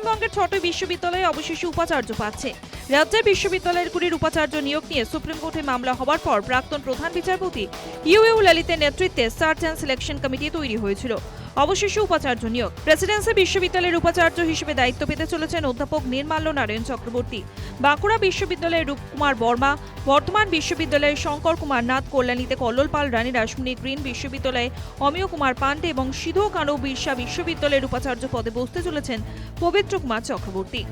পশ্চিমবঙ্গের ছটি বিশ্ববিদ্যালয়ে অবশেষে উপাচার্য পাচ্ছে। রাজ্যের বিশ্ববিদ্যালয়ের কুড়ির উপাচার্য নিয়োগ নিয়ে সুপ্রিম কোর্টে মামলা হওয়ার পর প্রাক্তন প্রধান বিচারপতি ইউ ইউ ললিতের নেতৃত্বে সার্চ অ্যান্ড সিলেকশন কমিটি তৈরি হয়েছিল। অবশেষে উপাচার্য নিয়োগ। প্রেসিডেন্সি বিশ্ববিদ্যালয়ের উপাচার্য হিসেবে দায়িত্ব পেতে চলেছেন অধ্যাপক নির্মাল্য নারায়ণ চক্রবর্তী। বাঁকুড়া বিশ্ববিদ্যালয়ের রূপকুমার বর্মা বর্তমান বিশ্ববিদ্যালয়ের শঙ্কর কুমার নাথ, কল্যাণীতে কল্লোল পাল, রানী রাসমণি গ্রিন বিশ্ববিদ্যালয়ে অমিয় কুমার পান্ডে এবং সিধু কানু বিরসা বিশ্ববিদ্যালয়ের উপাচার্য পদে বসতে চলেছেন পবিত্র কুমার চক্রবর্তী।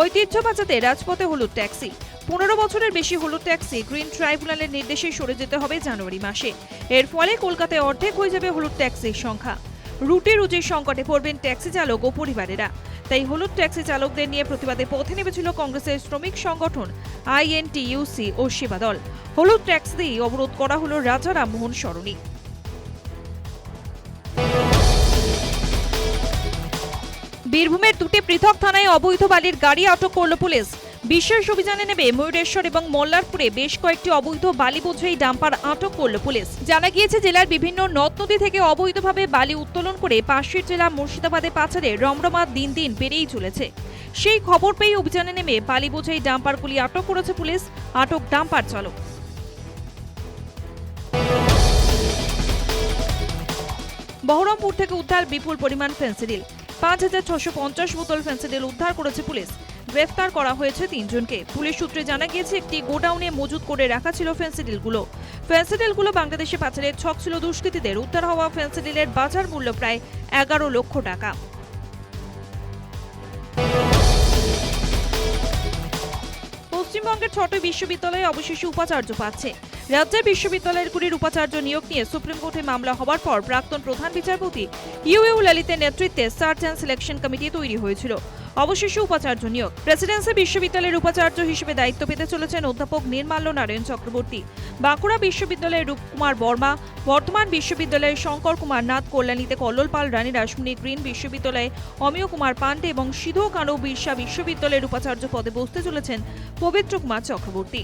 ঐতিহ্য বাঁচাতে রাজপথে হলুদ ট্যাক্সি। পনেরো বছরের বেশি হলুদ ট্যাক্সি গ্রিন ট্রাইব্যুনালের নির্দেশে সরে যেতে হবে জানুয়ারি মাসে। এর ফলে কলকাতায় অর্ধেক হয়ে যাবে হলুদ ট্যাক্সির সংখ্যা। রুটে রুজির সংকটে পড়বেন ট্যাক্সি চালক ও পরিবারেরা। তাই হলুদ ট্যাক্সি চালকদের নিয়ে প্রতিবাদে পথে নেমেছিল কংগ্রেসের শ্রমিক সংগঠন আইএনটিইউসি ও সেবা দল। হলুদ ট্যাক্স দিয়ে অবরোধ করা হলো রাজা রামমোহন সরণি। বীরভূমের দুটি পৃথক থানায় অবৈধ বালির গাড়ি আটক করল পুলিশ। বিশেষ অভিযানে নেবে ময়ূরেশ্বর এবং মল্লারপুরে বেশ কয়েকটি অবৈধ বালি বোঝাই ডাম্পার আটক করল পুলিশ। জানা গিয়েছে, জেলার বিভিন্ন নদ নদী থেকে অবৈধভাবে বালি উত্তোলন করে পাশের জেলা মুর্শিদাবাদে পাচারে রমরমা দিন দিন বেড়েই চলেছে। সেই খবর পেয়ে অভিযানে নেমে বালি বোঝাই ডাম্পারগুলি আটক করেছে পুলিশ। আটক ডাম্পার চালক। বহরমপুর থেকে উদ্ধার বিপুল পরিমাণ ফেন্সিডিল পাঁচ হাজার ছশো পঞ্চাশ বোতল ফেন্সিডিল উদ্ধার করেছে পুলিশ। গ্রেফতার করা হয়েছে তিনজনকে। পুলিশ সূত্রে জানা গিয়েছে, একটি গোডাউনে মজুত করে রাখা ছিল ফেন্সিডিলগুলো। ফেন্সিডিলগুলো বাংলাদেশে পাচারের ছক ছিল দুষ্কৃতীদের। উদ্ধার হওয়া ফেন্সিডিলের বাজার মূল্য প্রায় এগারো লক্ষ টাকা। পশ্চিমবঙ্গের ছটি বিশ্ববিদ্যালয়ে অবশেষে উপাচার্য পাচ্ছে। রাজ্যের বিশ্ববিদ্যালয়ের কুড়ির উপাচার্য নিয়োগ নিয়ে সুপ্রিম কোর্টে মামলা হওয়ার পর প্রাক্তন প্রধান বিচারপতি ইউ ইউ ললিতের নেতৃত্বে সার্চ অ্যান্ড সিলেকশন কমিটি তৈরি হয়েছিল। অবশেষে উপাচার্য নিয়োগ। প্রেসিডেন্সি বিশ্ববিদ্যালয়ের উপাচার্য হিসেবে দায়িত্ব পেতে চলেছেন অধ্যাপক নির্মাল্য নারায়ণ চক্রবর্তী। বাঁকুড়া বিশ্ববিদ্যালয়ের রূপকুমার বর্মা, বর্তমান বিশ্ববিদ্যালয়ের শঙ্কর কুমার নাথ, কল্যাণীতে কল্লোল পাল রানী, রাসমণি গ্রিন বিশ্ববিদ্যালয়ে অমিয় কুমার পান্ডে এবং সিধু কানু বিরসা বিশ্ববিদ্যালয়ের উপাচার্য পদে বসতে চলেছেন পবিত্র কুমার চক্রবর্তী।